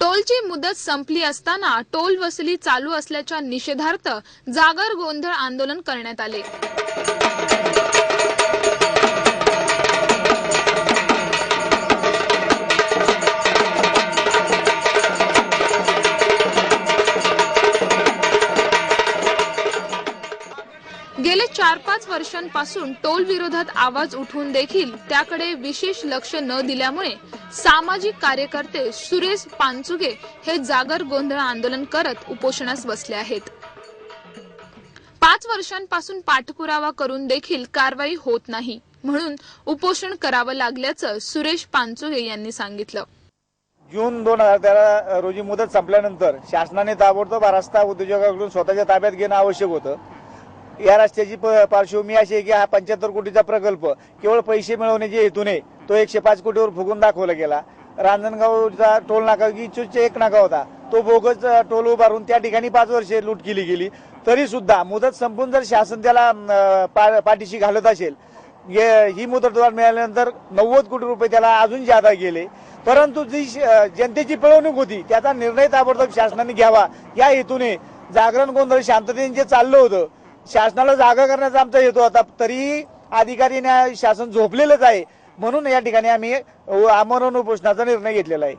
टोलची मुदत संपली असताना टोल वसुली चालू असल्याच्या निषेधार्थ जागर गोंधळ आंदोलन करण्यात आले. गेले चार पाच वर्षांपासून टोल विरोधात आवाज उठून देखील त्याकडे विशेष लक्ष न दिल्यामुळे सामाजिक कार्यकर्ते सुरेश पानचुगे हे जागर गोंधळ आंदोलन करत उपोषणास बसले आहेत. पाच वर्षांपासून पाठपुरावा करून देखील कारवाई होत नाही म्हणून उपोषण करावं लागल्याचं सुरेश पानचुगे यांनी सांगितलं. जून दोन हजार तेरा रोजी मुदत संपल्यानंतर शासनाने ताबडतोब रस्ता उद्योजकाकडून स्वतःच्या ताब्यात घेणं आवश्यक होतं. या रस्त्याची प- पार्श्वभूमी अशी आहे की हा पंच्याहत्तर कोटीचा प्रकल्प केवळ पैसे मिळवण्याच्या हेतूने तो एकशे पाच कोटीवर फुगून दाखवला गेला. रांजणगावचा टोल नाका की एक नाका होता तो बोगस टोल उभारून त्या ठिकाणी पाच वर्षे लूट केली गेली. तरी सुद्धा मुदत संपून जर शासन त्याला पा- पाठीशी घालत असेल ही मुदतवाढ मिळाल्यानंतर नव्वद कोटी रुपये त्याला अजून जादा गेले. परंतु जी जनतेची पिळवणूक होती त्याचा निर्णय ताबडतोब शासनाने घ्यावा. या हेतूने जागरण गोंधळ शांततेने जे चाललं होतं शासनाला जागा करण्याचा आमचा हेतू होता. तरी अधिकारी शासन झोपलेलंच आहे. म्हणून या ठिकाणी आम्ही आमरण उपोषणाचा निर्णय घेतलेला आहे.